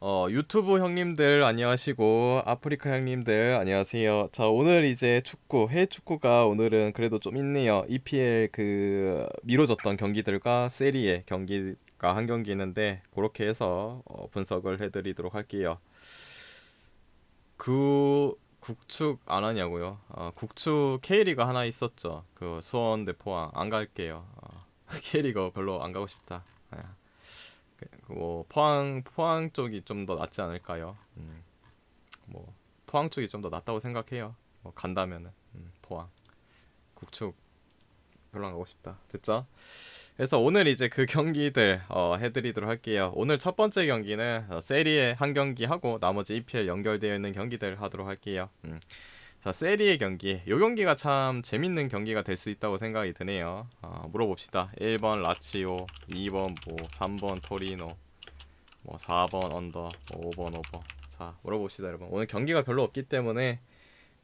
어, 유튜브 형님들 안녕하시고 아프리카 형님들 안녕하세요. 자, 오늘 이제 축구, 해외 축구가 오늘은 그래도 좀 있네요. EPL 그 미뤄졌던 경기들과 세리에 경기가 한 경기 있는데 그렇게 해서 어, 분석을 해 드리도록 할게요. 그 국축 안 하냐고요? 어, 국축 K리그 하나 있었죠. 그 수원 대 포항 안 갈게요. 어, K리그 별로 안 가고 싶다. 예. 그, 뭐 포항 포항 쪽이 좀 더 낫지 않을까요? 음, 뭐 포항 쪽이 좀 더 낫다고 생각해요. 뭐 간다면은 음, 포항 국축 별로 안 가고 싶다. 됐죠? 그래서 오늘 이제 그 경기들 어, 해드리도록 할게요. 오늘 첫 번째 경기는 어, 세리에 한 경기 하고 나머지 EPL 연결되어 있는 경기들 하도록 할게요. 음. 자, 세리의 경기. 요 경기가 참 재밌는 경기가 될 수 있다고 생각이 드네요. 어, 물어봅시다. 1번 라치오, 2번 뭐, 3번 토리노, 뭐 4번 언더, 뭐 5번 오버. 자, 물어봅시다, 여러분. 오늘 경기가 별로 없기 때문에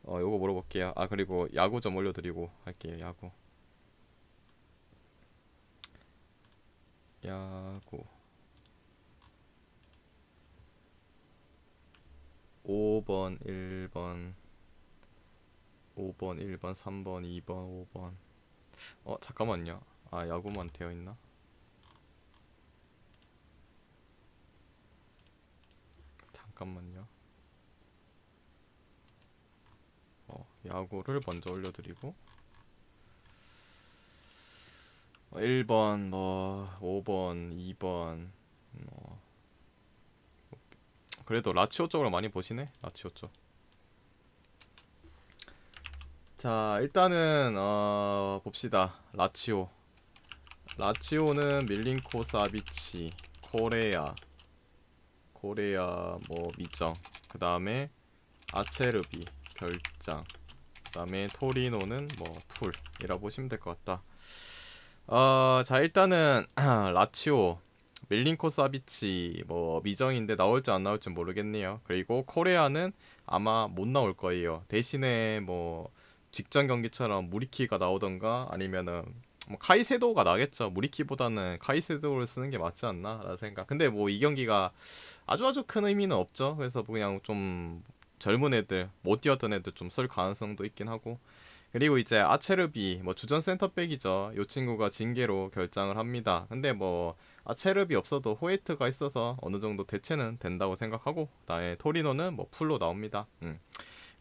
어, 요거 물어볼게요. 아, 그리고 야구 좀 올려드리고 할게요. 야구. 야구. 5번, 1번, 5번, 1번, 3번, 2번, 5번. 어, 잠깐만요. 아, 야구만 되어 있나? 잠깐만요. 어, 야구를 먼저 올려드리고. 어, 1번, 뭐, 5번, 2번, 뭐. 그래도 라치오 쪽으로 많이 보시네? 라치오 쪽. 자, 일단은 어, 봅시다. 라치오. 라치오는 밀린코 사비치, 코레아, 코레아 뭐 미정. 그 다음에 아체르비 결장. 그 다음에 토리노는 뭐 풀이라 보시면 될 것 같다. 어, 자 일단은 라치오, 밀린코 사비치 뭐 미정인데 나올지 안 나올지 모르겠네요. 그리고 코레아는 아마 못 나올 거예요. 대신에 뭐 직전 경기처럼 무리키가 나오던가 아니면은 뭐 카이세도가 나겠죠. 무리키보다는 카이세도를 쓰는 게 맞지 않나 라는 생각. 근데 뭐 이 경기가 아주 아주 큰 의미는 없죠. 그래서 뭐 그냥 좀 젊은 애들 못 뛰었던 애들 좀 쓸 가능성도 있긴 하고. 그리고 이제 아체르비 뭐 주전 센터백이죠. 요 친구가 징계로 결장을 합니다. 근데 뭐 아체르비 없어도 호에트가 있어서 어느 정도 대체는 된다고 생각하고 그다음에 토리노는 뭐 풀로 나옵니다. 음.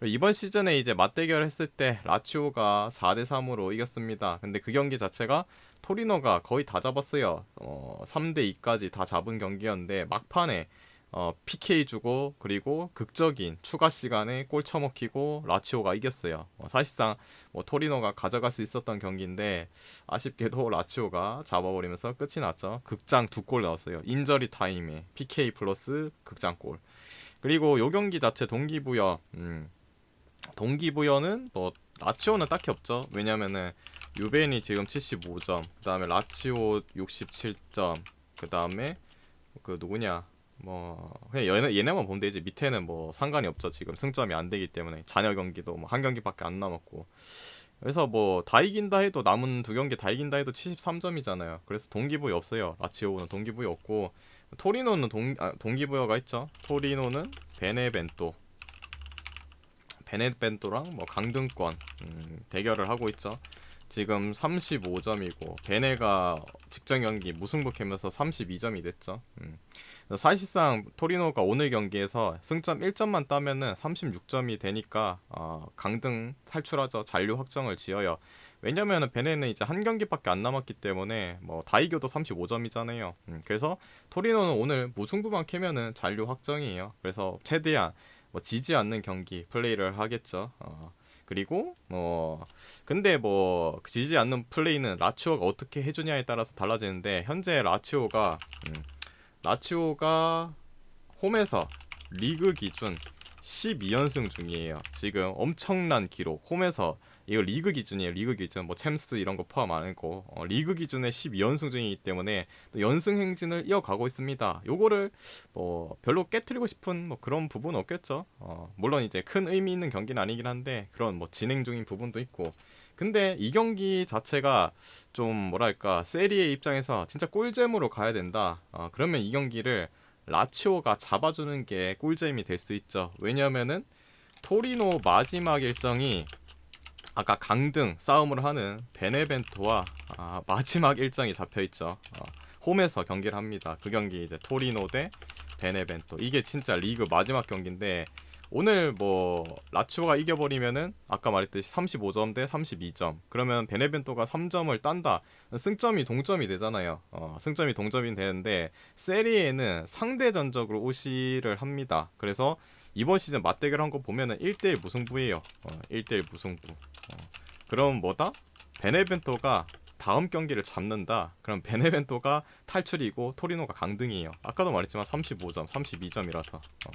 이번 시즌에 이제 맞대결 했을 때 라치오가 4대 3으로 이겼습니다. 근데 그 경기 자체가 토리노가 거의 다 잡았어요. 어, 3대 2까지 다 잡은 경기였는데 막판에 어, PK 주고 그리고 극적인 추가 시간에 골 쳐먹히고 라치오가 이겼어요. 어, 사실상 뭐 토리노가 가져갈 수 있었던 경기인데 아쉽게도 라치오가 잡아버리면서 끝이 났죠. 극장 두 골 나왔어요. 인저리 타임에 PK 플러스 극장 골. 그리고 요 경기 자체 동기부여 음, 동기부여는 뭐 라치오는 딱히 없죠. 왜냐면은 유벤이 지금 75점, 그 다음에 라치오 67점, 그 다음에 그 누구냐 뭐 그냥 얘네, 얘네만 보면 되지 밑에는 뭐 상관이 없죠. 지금 승점이 안 되기 때문에 잔여 경기도 뭐 한 경기밖에 안 남았고 그래서 뭐 다 이긴다 해도 남은 두 경기 다 이긴다 해도 73점이잖아요. 그래서 동기부여 없어요. 라치오는 동기부여 없고 토리노는 동, 아, 동기부여가 있죠. 토리노는 베네벤토 베네벤토랑 뭐 강등권 음, 대결을 하고 있죠. 지금 35점이고 베네가 직전 경기 무승부 캐면서 32점이 됐죠. 음. 사실상 토리노가 오늘 경기에서 승점 1점만 따면은 36점이 되니까 어, 강등 탈출하죠. 잔류 확정을 지어요. 왜냐면은 베네는 이제 한 경기밖에 안 남았기 때문에 뭐 다 이겨도 35점이잖아요. 음, 그래서 토리노는 오늘 무승부만 캐면은 잔류 확정이에요. 그래서 최대한 뭐 지지 않는 경기 플레이를 하겠죠. 어, 그리고 뭐 근데 뭐 지지 않는 플레이는 라치오가 어떻게 해주냐에 따라서 달라지는데 현재 라치오가 음, 라치오가 홈에서 리그 기준 12연승 중이에요. 지금 엄청난 기록 홈에서 이거 리그 기준이에요. 리그 기준 뭐 챔스 이런 거 포함 안 했고 어, 리그 기준에 12연승 중이기 때문에 또 연승 행진을 이어가고 있습니다. 요거를 뭐 별로 깨뜨리고 싶은 뭐 그런 부분은 없겠죠. 어, 물론 이제 큰 의미 있는 경기는 아니긴 한데 그런 뭐 진행 중인 부분도 있고 근데 이 경기 자체가 좀 뭐랄까 세리의 입장에서 진짜 꿀잼으로 가야 된다. 어, 그러면 이 경기를 라치오가 잡아주는 게 꿀잼이 될 수 있죠. 왜냐면은 토리노 마지막 일정이 아까 강등 싸움을 하는 베네벤토와 아, 마지막 일정이 잡혀 있죠. 어, 홈에서 경기를 합니다. 그 경기 이제 토리노 대 베네벤토. 이게 진짜 리그 마지막 경기인데 오늘 뭐 라치오가 이겨버리면은 아까 말했듯이 35점 대 32점. 그러면 베네벤토가 3점을 딴다. 승점이 동점이 되잖아요. 어, 승점이 동점이 되는데 세리에는 상대 전적으로 우시를 합니다. 그래서 이번 시즌 맞대결 한 거 보면은 1대1 무승부예요. 어, 1대1 무승부. 어, 그럼 뭐다? 베네벤토가 다음 경기를 잡는다. 그럼 베네벤토가 탈출이고 토리노가 강등이에요. 아까도 말했지만 35점, 32점이라서. 어.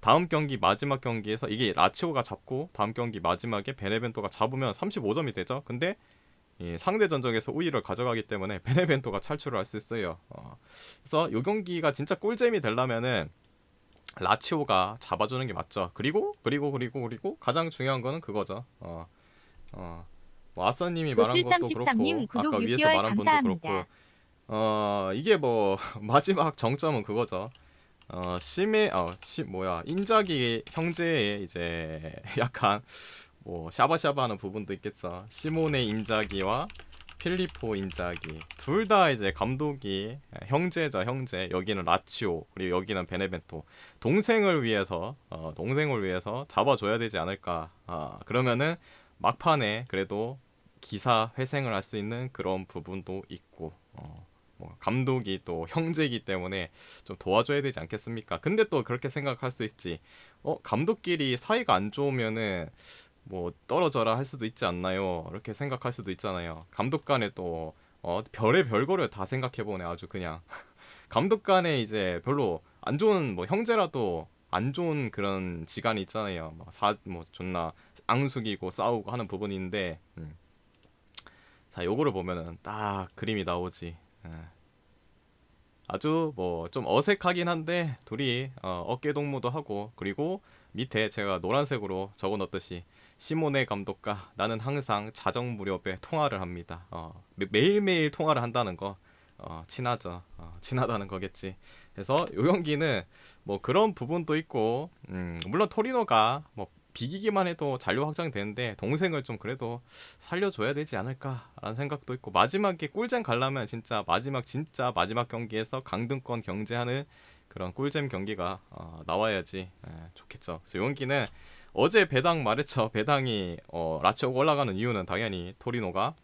다음 경기 마지막 경기에서 이게 라치오가 잡고 다음 경기 마지막에 베네벤토가 잡으면 35점이 되죠. 근데 이 상대 전적에서 우위를 가져가기 때문에 베네벤토가 탈출을 할 수 있어요. 어. 그래서 이 경기가 진짜 꿀잼이 되려면은 라치오가 잡아주는 게 맞죠. 그리고 그리고 그리고 그리고 가장 중요한 거는 그거죠. 어, 어, 뭐 아싸님이 말한 것도 보슬33님 그렇고 아까 위에서 6개월 말한 분도 감사합니다. 그렇고 어 이게 뭐 마지막 정점은 그거죠. 어 심해 어시 뭐야 인자기 형제의 이제 약간 뭐 샤바샤바하는 부분도 있겠죠. 시몬의 인자기와 필리포 인자기. 둘 다 이제 감독이 형제죠 형제. 여기는 라치오 그리고 여기는 베네벤토. 동생을 위해서 어, 동생을 위해서 잡아줘야 되지 않을까. 아, 그러면은 막판에 그래도 기사 회생을 할 수 있는 그런 부분도 있고 어, 뭐 감독이 또 형제이기 때문에 좀 도와줘야 되지 않겠습니까? 근데 또 그렇게 생각할 수 있지. 어 감독끼리 사이가 안 좋으면은 뭐 떨어져라 할 수도 있지 않나요? 이렇게 생각할 수도 있잖아요. 감독 간에 또 어, 별의 별거를 다 생각해 보네 아주 그냥 감독 간에 이제 별로 안 좋은 뭐 형제라도 안 좋은 그런 지간이 있잖아요. 뭐사뭐 존나 앙숙이고 싸우고 하는 부분인데 음. 자 요거를 보면은 딱 그림이 나오지. 예. 아주 뭐 좀 어색하긴 한데 둘이 어, 어깨 동무도 하고 그리고 밑에 제가 노란색으로 적어 놓듯이 시모네 감독과 나는 항상 자정 무렵에 통화를 합니다. 어, 매- 매일매일 통화를 한다는 거 어, 친하죠. 어, 친하다는 거겠지. 그래서 요 경기는 뭐 그런 부분도 있고 음, 물론 토리노가 뭐 비기기만 해도 잔류 확정되는데 동생을 좀 그래도 살려줘야 되지 않을까라는 생각도 있고 마지막에 꿀잼 가려면 진짜 마지막 진짜 마지막 경기에서 강등권 경제하는 그런 꿀잼 경기가 어, 나와야지 예, 좋겠죠. 그래서 요 경기는 어제 배당 말했죠. 배당이 어, 라치오가 올라가는 이유는 당연히 토리노가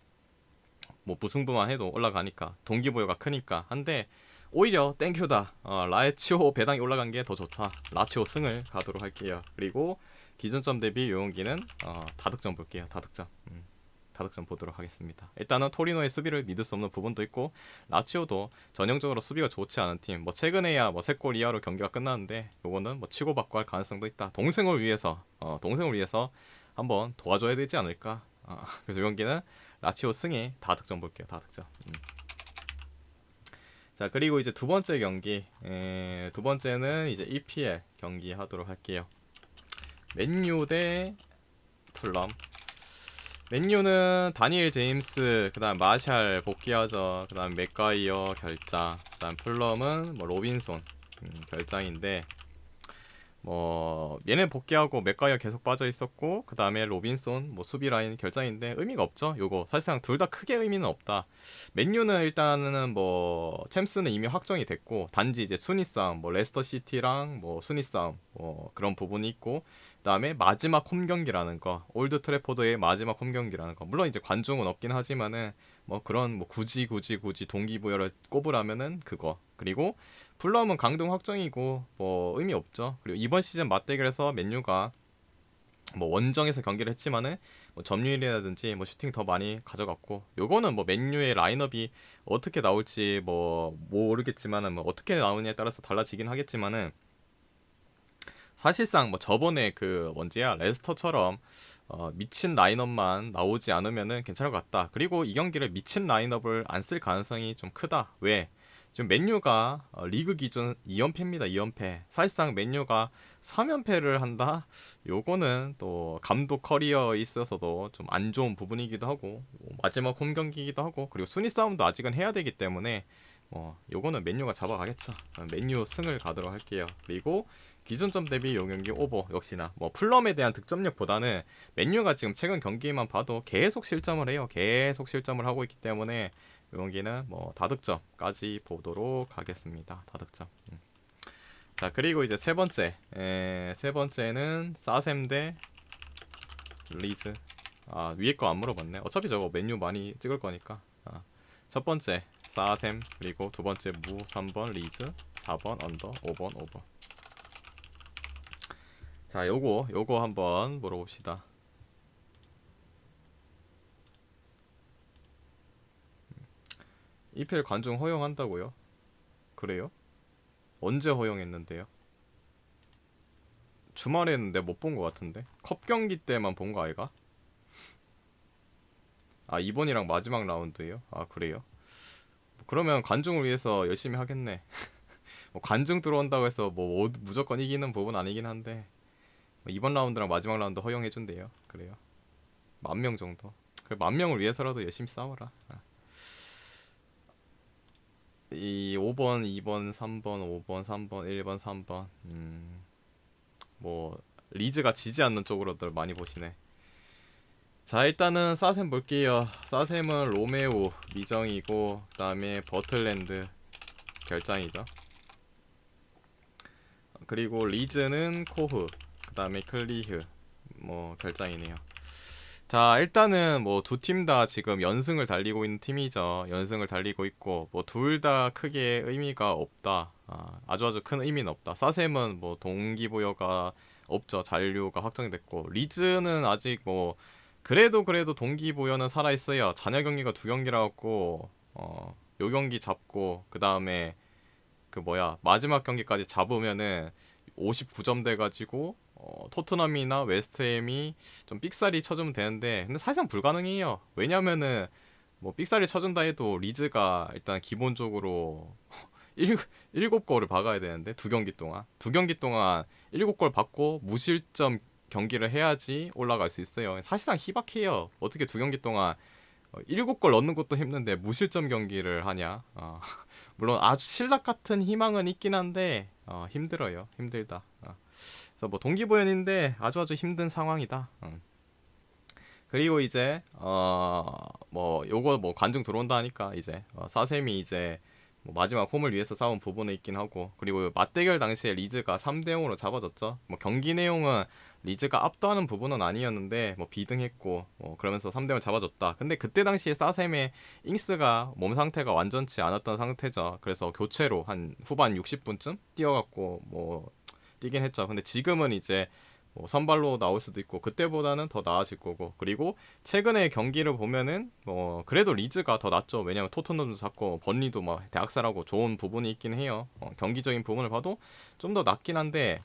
뭐 무승부만 해도 올라가니까 동기부여가 크니까 한데 오히려 땡큐다. 어, 라치오 배당이 올라간 게 더 좋다. 라치오 승을 가도록 할게요. 그리고 기준점 대비 요용기는 어, 다득점 볼게요. 다득점. 음, 다득점 보도록 하겠습니다. 일단은 토리노의 수비를 믿을 수 없는 부분도 있고 라치오도 전형적으로 수비가 좋지 않은 팀. 뭐 최근에야 뭐세골 이하로 경기가 끝났는데 요거는 뭐 치고받고 할 가능성도 있다. 동생을 위해서 어, 동생을 위해서 한번 도와줘야 되지 않을까. 어, 그래서 이 경기는 라치오 승에 다득점 볼게요. 다 득점. 음. 자 그리고 이제 두 번째 경기 에, 두 번째는 이제 EPL 경기 하도록 할게요. 맨유 대 풀럼. 맨유는 다니엘 제임스, 그 다음 마샬 복귀하죠. 그 다음 맥가이어 결장. 그 다음 풀럼은 뭐 로빈손 음, 결장인데 뭐 얘네 복귀하고 맥가이어 계속 빠져 있었고 그 다음에 로빈손 뭐 수비 라인 결장인데 의미가 없죠. 요거 사실상 둘 다 크게 의미는 없다. 맨유는 일단은 뭐 챔스는 이미 확정이 됐고 단지 이제 순위 싸움 뭐 레스터 시티랑 뭐 순위 싸움 뭐 그런 부분이 있고 그 다음에 마지막 홈 경기라는 거 올드 트래포드의 마지막 홈 경기라는 거. 물론 이제 관중은 없긴 하지만은 뭐 그런 뭐 굳이 굳이 굳이 동기부여를 꼽으라면은 그거. 그리고 풀럼은 강등 확정이고 뭐 의미 없죠. 그리고 이번 시즌 맞대결에서 맨유가 뭐 원정에서 경기를 했지만은 뭐 점유율이라든지 뭐 슈팅 더 많이 가져갔고 요거는 뭐 맨유의 라인업이 어떻게 나올지 뭐 모르겠지만은 뭐 어떻게 나오냐에 따라서 달라지긴 하겠지만은 사실상 뭐 저번에 그 뭔지야 레스터처럼 어, 미친 라인업만 나오지 않으면은 괜찮을 것 같다. 그리고 이 경기를 미친 라인업을 안 쓸 가능성이 좀 크다. 왜? 지금 맨유가 어, 리그 기준 2연패입니다. 2연패. 사실상 맨유가 3연패를 한다. 요거는 또 감독 커리어에 있어서도 좀 안 좋은 부분이기도 하고 뭐 마지막 홈 경기이기도 하고 그리고 순위 싸움도 아직은 해야 되기 때문에 뭐 요거는 맨유가 잡아가겠죠. 어, 맨유 승을 가도록 할게요. 그리고 기존점 대비 요 경기 오버 역시나 뭐 풀럼에 대한 득점력보다는 맨유가 지금 최근 경기만 봐도 계속 실점을 해요. 계속 실점을 하고 있기 때문에 이 경기는 뭐 다득점까지 보도록 하겠습니다. 다득점. 음. 자 그리고 이제 세 번째 에, 세 번째는 사셈 대 리즈. 아 위에 거 안 물어봤네. 어차피 저거 메뉴 많이 찍을 거니까. 아, 첫 번째 사셈 그리고 두 번째 무 3번 리즈 4번 언더 5번 오버. 자 요거 요거 한번 물어봅시다. 이필 관중 허용한다고요? 그래요? 언제 허용했는데요? 주말에는 내가 못 본 것 같은데 컵 경기 때만 본 거 아이가? 아 이번이랑 마지막 라운드예요? 아 그래요? 그러면 관중을 위해서 열심히 하겠네. 뭐 관중 들어온다고 해서 뭐 오- 무조건 이기는 부분 아니긴 한데 뭐 이번 라운드랑 마지막 라운드 허용해준대요. 그래요? 만 명 정도. 그래 만 명을 위해서라도 열심히 싸워라. 아. 이 5번, 2번, 3번, 5번, 3번, 1번, 3번. 음. 뭐 리즈가 지지 않는 쪽으로들 많이 보시네. 자 일단은 사셈 볼게요. 사셈은 로메오 미정이고 그 다음에 버틀랜드 결장이죠. 그리고 리즈는 코흐 그 다음에 클리흐 뭐 결장이네요. 자 일단은 뭐 두 팀 다 지금 연승을 달리고 있는 팀이죠. 연승을 달리고 있고 뭐 둘 다 크게 의미가 없다. 아, 아주 아주 큰 의미는 없다. 사셈은 뭐 동기부여가 없죠. 잔류가 확정됐고 리즈는 아직 뭐 그래도 그래도 동기부여는 살아 있어요. 잔여 경기가 두 경기라 갖고 어 요 경기 잡고 그 다음에 그 뭐야 마지막 경기까지 잡으면은 59점 돼가지고 어, 토트넘이나 웨스트햄이 좀 삑사리 쳐주면 되는데 근데 사실상 불가능해요. 왜냐면은 뭐 삑사리 쳐준다 해도 리즈가 일단 기본적으로 일, 일곱 골을 박아야 되는데 두 경기 동안 두 경기 동안 일곱 골 받고 무실점 경기를 해야지 올라갈 수 있어요. 사실상 희박해요. 어떻게 두 경기 동안 어, 일곱 골 넣는 것도 힘든데 무실점 경기를 하냐? 어, 물론 아주 신락 같은 희망은 있긴 한데 어, 힘들어요. 힘들다. 어. 그래서 뭐 동기부연인데 아주 아주 힘든 상황이다. 음. 그리고 이제 어뭐 요거 뭐 관중 들어온다 하니까 이제 어, 사셈이 이제 뭐 마지막 홈을 위해서 싸운 부분에 있긴 하고 그리고 맞대결 당시에 리즈가 3대 0으로 잡아줬죠. 뭐 경기 내용은 리즈가 압도하는 부분은 아니었는데 뭐 비등했고 뭐 그러면서 3대 0을 잡아줬다. 근데 그때 당시에 사셈의 잉스가 몸 상태가 완전치 않았던 상태죠. 그래서 교체로 한 후반 60분쯤 뛰어갖고 뭐 뛰긴 했죠. 근데 지금은 이제 뭐 선발로 나올 수도 있고 그때보다는 더 나아질 거고. 그리고 최근에 경기를 보면은 뭐 그래도 리즈가 더 낫죠. 왜냐면 토트넘도 잡고 번리도 막 대학살하고 좋은 부분이 있긴 해요. 어, 경기적인 부분을 봐도 좀 더 낫긴 한데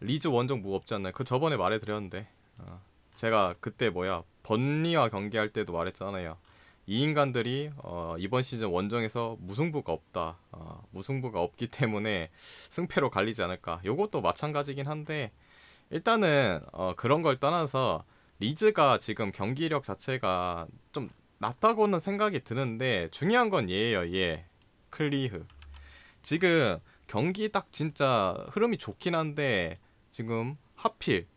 리즈 원정 무겁지 않나요? 그 저번에 말해드렸는데 어, 제가 그때 뭐야 번리와 경기할 때도 말했잖아요 이 인간들이 어, 이번 시즌 원정에서 무승부가 없다. 어, 무승부가 없기 때문에 승패로 갈리지 않을까. 요것도 마찬가지긴 한데 일단은 어, 그런 걸 떠나서 리즈가 지금 경기력 자체가 좀 낮다고는 생각이 드는데 중요한 건 얘예요. 얘 클리흐. 지금 경기 딱 진짜 흐름이 좋긴 한데 지금 하필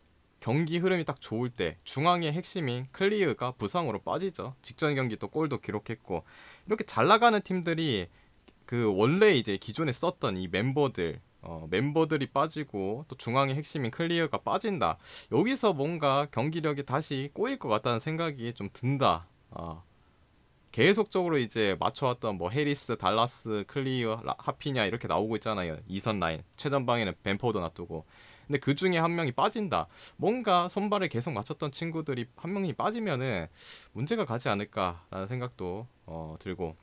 경기 흐름이 딱 좋을 때 중앙의 핵심인 클리어가 부상으로 빠지죠. 직전 경기 또 골도 기록했고 이렇게 잘 나가는 팀들이 그 원래 이제 기존에 썼던 이 멤버들 어, 멤버들이 빠지고 또 중앙의 핵심인 클리어가 빠진다. 여기서 뭔가 경기력이 다시 꼬일 것 같다는 생각이 좀 든다. 어. 계속적으로 이제 맞춰왔던 뭐 해리스, 달라스, 클리어, 라- 하피냐 이렇게 나오고 있잖아요. 이선 라인 최전방에는 벤포드 놔두고 근데 그 중에 한 명이 빠진다. 뭔가 손발을 계속 맞췄던 친구들이 한 명이 빠지면은 문제가 가지 않을까라는 생각도 어, 들고.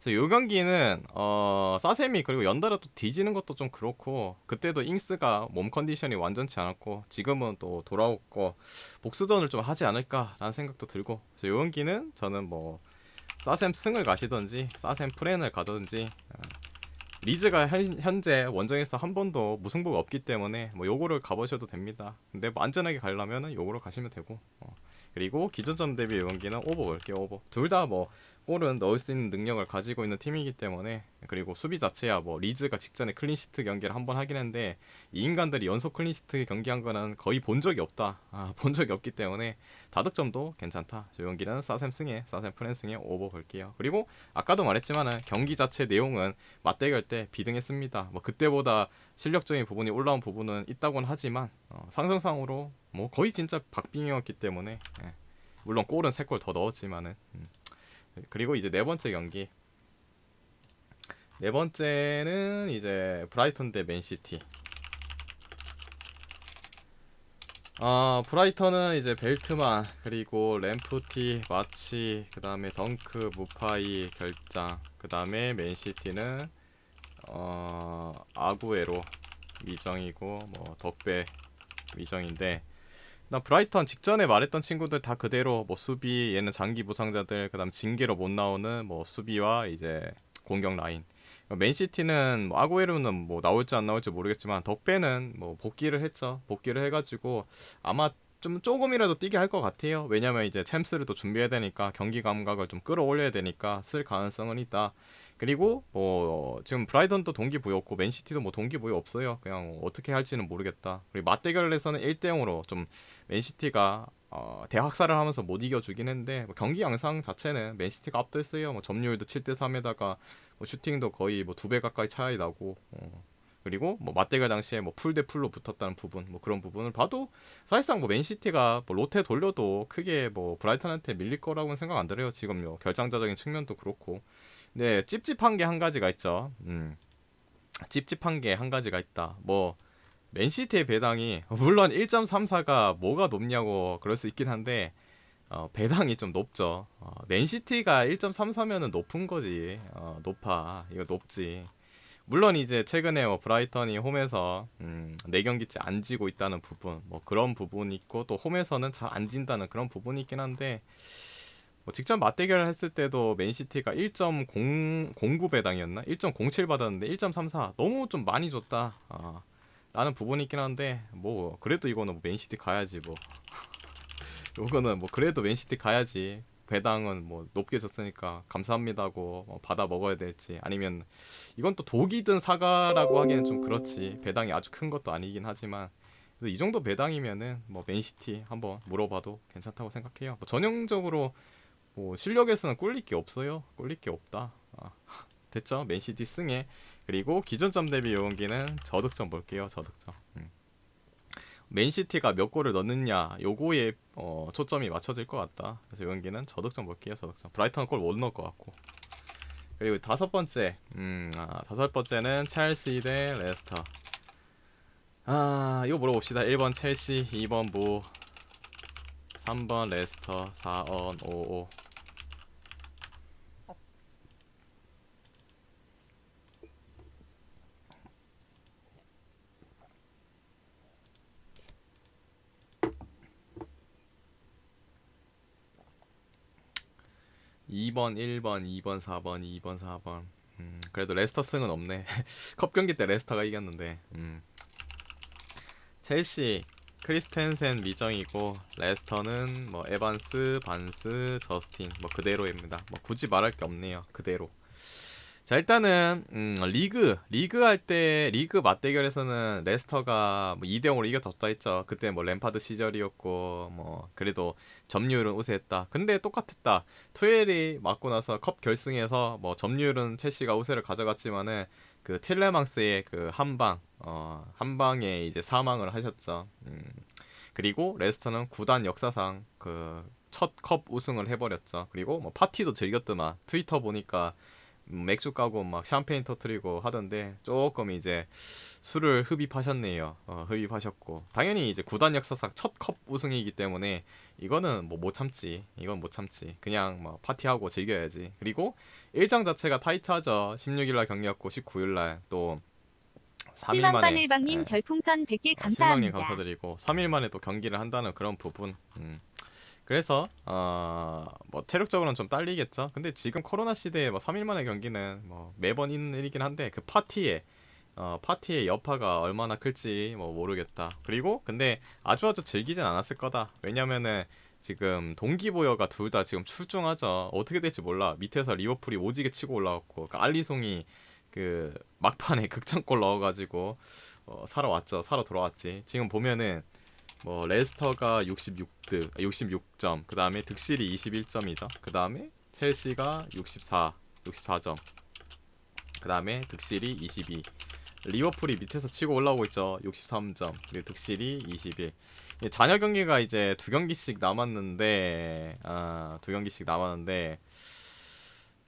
그래서 요 경기는 어, 사셈이 그리고 연달아 또 뒤지는 것도 좀 그렇고 그때도 잉스가 몸 컨디션이 완전치 않았고 지금은 또 돌아왔고 복수전을 좀 하지 않을까라는 생각도 들고 그래서 요 경기는 저는 뭐 사셈 승을 가시던지 사셈 프렌을 가든지 어, 리즈가 현, 현재 원정에서 한 번도 무승부가 없기 때문에 뭐 요거를 가보셔도 됩니다. 근데 뭐 안전하게 가려면은 요거로 가시면 되고 어. 그리고 기존점 대비 경기는 오버 볼게요 오버 둘 다 뭐 골은 넣을 수 있는 능력을 가지고 있는 팀이기 때문에 그리고 수비 자체야 뭐 리즈가 직전에 클린시트 경기를 한 번 하긴 했는데 이 인간들이 연속 클린시트 경기한 거는 거의 본 적이 없다. 아, 본 적이 없기 때문에 다득점도 괜찮다. 저 경기는 사샘 승에 사샘 프랜승에 오버 볼게요. 그리고 아까도 말했지만은 경기 자체 내용은 맞대결 때 비등했습니다. 뭐 그때보다 실력적인 부분이 올라온 부분은 있다곤 하지만 어, 상승상으로 뭐 거의 진짜 박빙이었기 때문에 예. 물론 골은 3골 더 넣었지만은 음. 그리고 이제 네 번째 경기. 네 번째는 이제 브라이턴 대 맨시티. 아 브라이턴은 이제 벨트만 그리고 램프티 마치 그 다음에 덩크 무파이 결장 그 다음에 맨시티는 어 아구에로 미정이고 뭐 덕배 미정인데 나 브라이턴 직전에 말했던 친구들 다 그대로 뭐 수비 얘는 장기 부상자들 그다음 징계로 못 나오는 뭐 수비와 이제 공격 라인. 맨시티는 뭐 아구에로는 뭐 나올지 안 나올지 모르겠지만 덕배는 뭐 복귀를 했죠. 복귀를 해가지고 아마 좀 조금이라도 뛰게 할 것 같아요. 왜냐면 이제 챔스를 또 준비해야 되니까 경기 감각을 좀 끌어올려야 되니까 쓸 가능성은 있다 그리고 뭐 지금 브라이턴도 동기부여없고 맨시티도 뭐 동기부여 없어요. 그냥 어떻게 할지는 모르겠다. 그리고 맞대결에서는 1대 0으로 좀 맨시티가 어, 대학살을 하면서 못 이겨주긴 했는데 뭐 경기 양상 자체는 맨시티가 압도했어요. 뭐 점유율도 7대 3에다가 뭐 슈팅도 거의 뭐 두 배 가까이 차이 나고 어. 그리고 뭐 맞대결 당시에 뭐 풀 대 풀로 붙었다는 부분 뭐 그런 부분을 봐도 사실상 뭐 맨시티가 뭐 로테 돌려도 크게 뭐 브라이턴한테 밀릴 거라고는 생각 안 들어요. 지금 요 결장자적인 측면도 그렇고 네, 찝찝한 게 한 가지가 있죠. 음. 찝찝한 게 한 가지가 있다. 뭐 맨시티의 배당이 물론 1.34가 뭐가 높냐고 그럴 수 있긴 한데 어, 배당이 좀 높죠. 어, 맨시티가 1.33면은 높은 거지. 어, 높아. 이거 높지. 물론 이제 최근에 뭐 브라이턴이 홈에서 음, 4경기째 안 지고 있다는 부분, 뭐 그런 부분이 있고 또 홈에서는 잘 안 진다는 그런 부분이 있긴 한데 뭐 직접 맞대결을 했을 때도 맨시티가 1.09 배당이었나? 1.07 받았는데 1.34 너무 좀 많이 줬다. 아, 라는 부분이 있긴 한데 뭐 그래도 이거는 뭐 맨시티 가야지 뭐. 이거는 뭐 그래도 맨시티 가야지. 배당은 뭐 높게 줬으니까 감사합니다고 뭐 받아 먹어야 될지 아니면 이건 또 독이든 사과라고 하기엔 좀 그렇지 배당이 아주 큰 것도 아니긴 하지만 이 정도 배당이면은 뭐 맨시티 한번 물어봐도 괜찮다고 생각해요. 뭐 전형적으로 뭐 실력에서는 꿀릴 게 없어요. 꿀릴 게 없다. 아, 됐죠? 맨시티 승에 그리고 기존점 대비 요원기는 저득점 볼게요. 저득점. 음. 맨시티가 몇 골을 넣느냐 요거에 어, 초점이 맞춰질 것 같다. 그래서 요원기는 저득점 볼게요. 저득점. 브라이턴 골 못 넣을 것 같고. 그리고 다섯 번째, 음, 아, 다섯 번째는 첼시 대 레스터. 아, 이거 물어봅시다. 1번 첼시, 2번 무, 3번 레스터, 4번 55. 2번, 1번, 2번, 4번, 2번, 4번. 음, 그래도 레스터 승은 없네. 컵 경기 때 레스터가 이겼는데. 음. 첼시 크리스텐센 미정이고 레스터는 뭐 에반스, 반스, 저스틴 뭐 그대로입니다. 뭐 굳이 말할 게 없네요. 그대로. 자 일단은 음, 리그 리그 할 때 리그 맞대결에서는 레스터가 뭐 2대 0으로 이겨졌다 했죠. 그때 뭐 램파드 시절이었고 뭐 그래도 점유율은 우세했다. 근데 똑같았다. 투엘이 맞고 나서 컵 결승에서 뭐 점유율은 첼시가 우세를 가져갔지만은 그 틸레망스의 그 한방 어 한방에 이제 사망을 하셨죠. 음. 그리고 레스터는 구단 역사상 그 첫 컵 우승을 해버렸죠. 그리고 뭐 파티도 즐겼더만 트위터 보니까 맥주 까고 막 샴페인 터트리고 하던데 조금 이제 술을 흡입하셨네요. 어, 흡입하셨고 당연히 이제 구단 역사상 첫 컵 우승이기 때문에 이거는 뭐 못 참지. 이건 못 참지. 그냥 뭐 파티하고 즐겨야지. 그리고 일정 자체가 타이트하죠. 16일날 경기였고 19일날 또 3일 만에 일방님 예. 별풍선 100개 아, 실망님 감사합니다. 감사드리고 3일 만에 또 경기를 한다는 그런 부분. 음. 그래서 어뭐 체력적으로는 좀 딸리겠죠. 근데 지금 코로나 시대에 뭐 3일 만에 경기는 뭐 매번 있는 일이긴 한데 그 파티에 어 파티의 여파가 얼마나 클지 뭐 모르겠다. 그리고 근데 아주 아주 즐기진 않았을 거다. 왜냐면은 지금 동기부여가 둘 다 지금 출중하죠. 어떻게 될지 몰라. 밑에서 리버풀이 오지게 치고 올라왔고 그 알리송이 그 막판에 극장골 넣어가지고 어, 살아왔죠. 살아 돌아왔지. 지금 보면은 뭐 레스터가 66득, 66점. 그 다음에 득실이 21점이죠. 그 다음에 첼시가 64, 64점. 그 다음에 득실이 22. 리버풀이 밑에서 치고 올라오고 있죠. 63점. 그리고 득실이 21. 이 잔여 경기가 이제 두 경기씩 남았는데, 아, 두 경기씩 남았는데,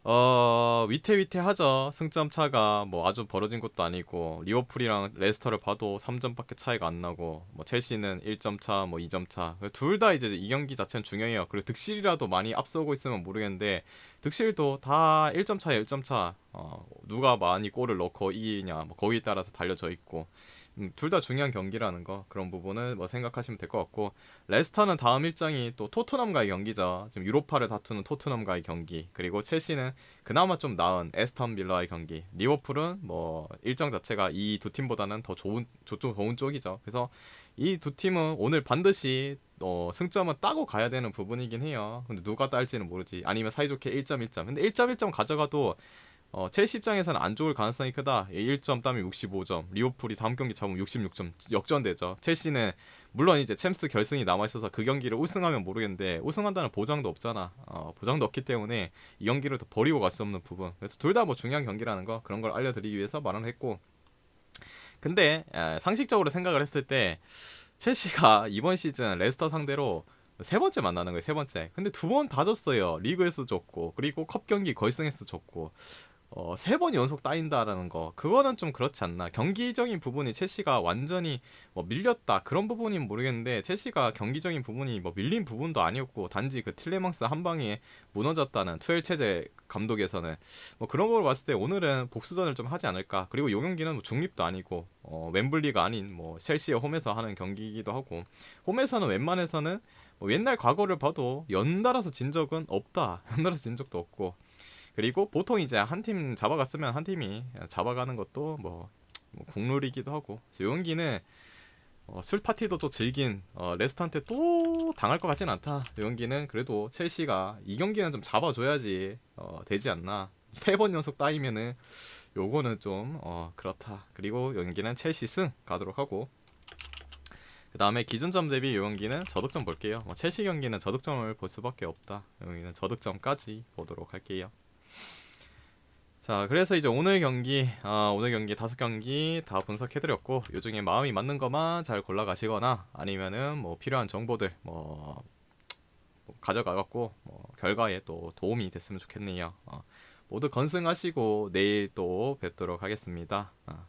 어, 위태위태하죠. 승점 차가 뭐 아주 벌어진 것도 아니고, 리버풀이랑 레스터를 봐도 3점밖에 차이가 안 나고, 뭐 첼시는 1점 차, 뭐 2점 차. 둘 다 이제 이 경기 자체는 중요해요. 그리고 득실이라도 많이 앞서고 있으면 모르겠는데, 득실도 다 1점 차에 1점 차. 어, 누가 많이 골을 넣고 이기냐, 뭐 거기에 따라서 달려져 있고. 음, 둘다 중요한 경기라는 거 그런 부분을 뭐 생각하시면 될 것 같고 레스터는 다음 일정이 또 토트넘과의 경기죠. 지금 유로파를 다투는 토트넘과의 경기 그리고 첼시는 그나마 좀 나은 에스턴 빌라의 경기. 리버풀은 뭐 일정 자체가 이 두 팀보다는 더 좋은 조- 좀 좋은 쪽이죠. 그래서 이 두 팀은 오늘 반드시 어, 승점은 따고 가야 되는 부분이긴 해요. 근데 누가 딸지는 모르지. 아니면 사이좋게 1점 1점. 근데 1점 1점 가져가도 어, 첼시 입장에서는 안 좋을 가능성이 크다. 1점 따면 65점. 리오풀이 다음 경기 잡으면 66점 역전되죠. 첼시는 물론 이제 챔스 결승이 남아 있어서 그 경기를 우승하면 모르겠는데 우승한다는 보장도 없잖아. 어, 보장도 없기 때문에 이 경기를 더 버리고 갈 수 없는 부분. 그래서 둘 다 뭐 중요한 경기라는 거 그런 걸 알려드리기 위해서 말을 했고. 근데 에, 상식적으로 생각을 했을 때 첼시가 이번 시즌 레스터 상대로 세 번째 만나는 거예요, 세 번째. 근데 두 번 다 졌어요. 리그에서 졌고, 그리고 컵 경기 결승에서 졌고, 어, 세 번 연속 따인다라는 거. 그거는 좀 그렇지 않나. 경기적인 부분이 첼시가 완전히 뭐 밀렸다. 그런 부분은 모르겠는데 첼시가 경기적인 부분이 뭐 밀린 부분도 아니었고 단지 그 틸레망스 한 방에 무너졌다는 투엘 체제 감독에서는 뭐 그런 걸 봤을 때 오늘은 복수전을 좀 하지 않을까. 그리고 이 경기는 뭐 중립도 아니고 어, 웸블리가 아닌 뭐 첼시의 홈에서 하는 경기이기도 하고 홈에서는 웬만해서는 뭐 옛날 과거를 봐도 연달아서 진 적은 없다. 연달아서 진 적도 없고 그리고 보통 이제 한 팀 잡아갔으면 한 팀이 잡아가는 것도 뭐, 뭐 국룰이기도 하고 이 경기는 어, 술 파티도 또 즐긴 어, 레스터한테 또 당할 것 같진 않다. 이 경기는 그래도 첼시가 이 경기는 좀 잡아줘야지 어, 되지 않나. 세 번 연속 따이면은 요거는 좀 어, 그렇다. 그리고 이 경기는 첼시 승 가도록 하고 그 다음에 기준점 대비 이 경기는 저득점 볼게요. 뭐 첼시 경기는 저득점을 볼 수밖에 없다. 이 경기는 저득점까지 보도록 할게요. 자, 그래서 이제 오늘 경기, 아, 오늘 경기 다섯 경기 다 분석해드렸고, 요 중에 마음이 맞는 것만 잘 골라가시거나, 아니면은 뭐 필요한 정보들, 뭐, 뭐 가져가갖고, 뭐, 결과에 또 도움이 됐으면 좋겠네요. 어, 모두 건승하시고, 내일 또 뵙도록 하겠습니다. 어,